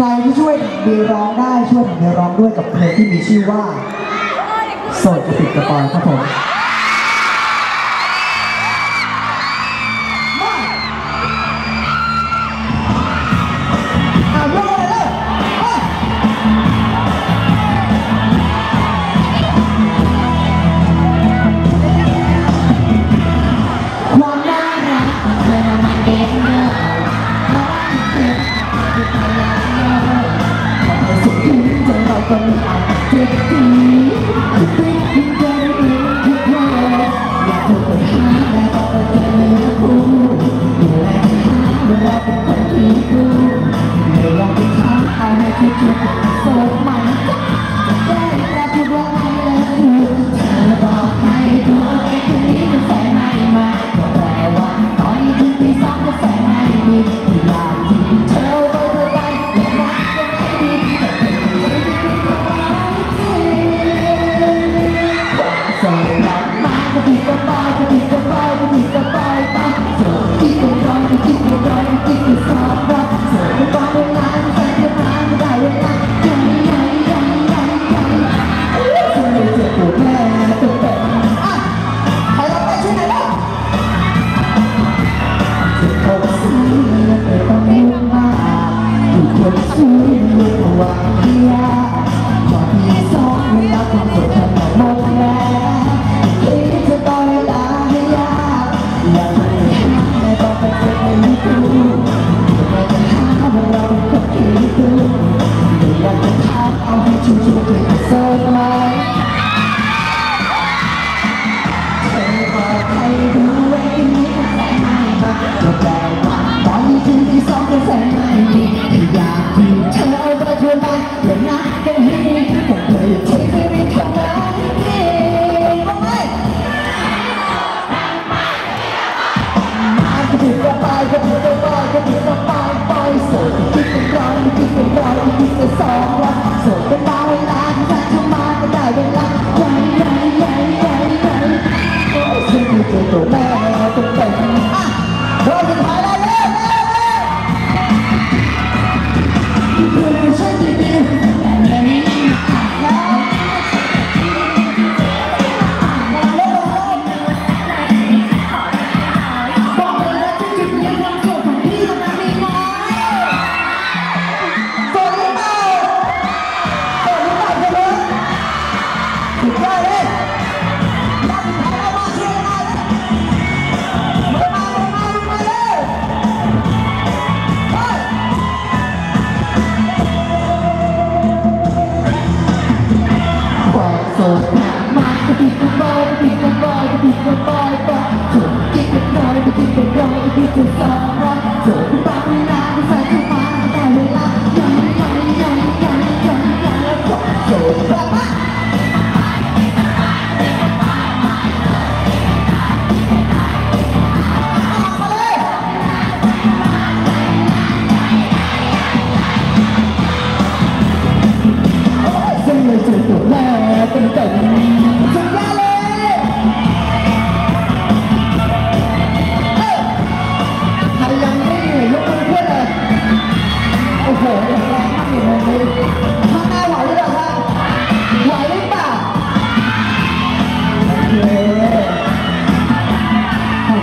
ใครที่ช่วยดีร้องได้ช่วยผมดีร้องด้วยกับเพลงที่มีชื่อว่าโสดกระติกกระปอยครับผม Của.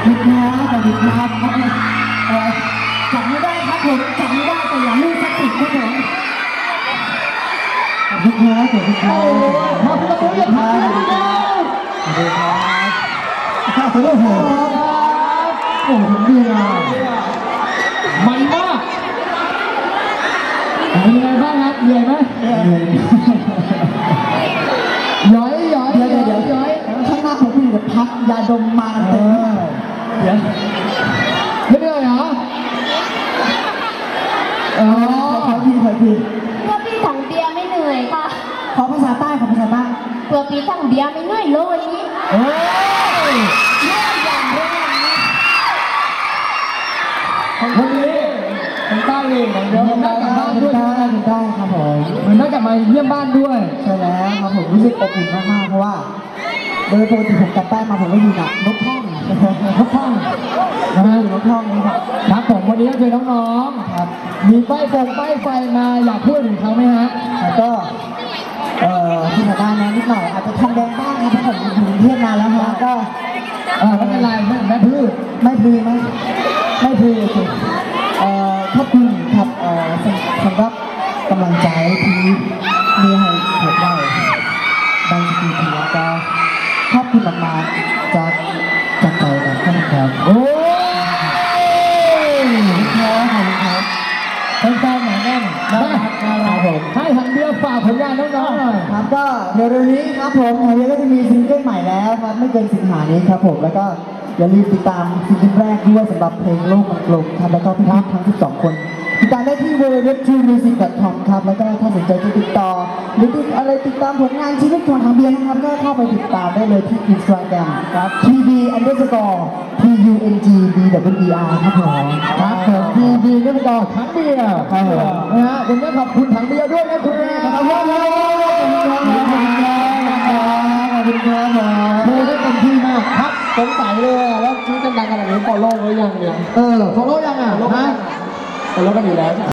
หยุดนะสวัสดีครับจับไม่ได้ครับผมจับไม่ได้แต่อย่าลูกสติครับผมขอบคุณครับขอบคุณครับขอบคุณครับขอบคุณครัวขอบคุณครับขอบคุณครับโอ้โหดีอะมันมากเป็นยังไงบ้างครับเหนื่อยไหมเหนื่อย ดี๋ยวไม่เหนื่อยเหรออ๋อขอพี่ขอทีเกลือปีถังเบียร์ไม่เหนื่อยค่ะ ขอภาษาใต้ขอภาษาใต้เกลือปีถังเบียร์ไม่เหนื่อยเลยนี้เฮ้ยเนื่อยอย่างแรงของคนนี้คนใต้เองเดี๋ยวคนใต้กลับบ้านด้วยคนใต้ครับผมคนใต้กลับมาเยี่ยมบ้านด้วยใช่แล้วครับผมรู้สึกอบอุ่นมากๆเพราะว่าโดยปกติผมกลับใต้มาผมไม่อยู่กันกท้อ จะเป็นน้องๆครับมีป้ายฟงป้ไฟมาอยากพูดถึงเขาไหมฮะแล้ก็เอ่อที่หมู่บ้านนั้นนิดหน่อยอาจจะทองแดงบ้างนะเพราะผมอยู่กรุงเทพมาแล้วฮะก็เออไม่เป็นไรไม่พืชไม่พืชไหม่ไม่พืชเอ่อขอบคุณครับเอ่อสำหรับกำลังใจที่มีให้ผมได้บางทีทีแล้วก็ขอบคุณมากๆจากจากใจนะครับากผลงานน้องๆหน่อยครับก็เร็วนี้ครับผมทางเรียก็จะมีซิงเกิลใหม่แล้วครับไม่เกินสิงหานี้ครับผมแล้วก็อย่าลืมติดตามซิงเกิลแรกด้วยสำหรับเพลงโลกมันกลมครับแล้วก็พี่พักทั้ง 12 คนติดตามได้ที่ www.music.com ครับแล้วก็ถ้าสนใจจะติดต่อ หรือติดอะไรติดตามผลงานชีวิตของทางเบียร์นะครับ ก็เข้าไปติดตามได้เลยที่ Instagram ครับ tb underscore p u n g b w e r ครับผมครับผมดีดีก็ไปต่อทั้งเบียร์ครับผมนะฮะวันนี้ขอบคุณถังเบียร์ด้วยนะคุณขอบคุณครับ สงสัยเลยอะว่าชีวิตจะดังขนาดนี้ฟอลโล่ไว้ยังเนี่ย เออฟอลโล่ยังอะฮะฟอลโล่กันอยู่แล้ว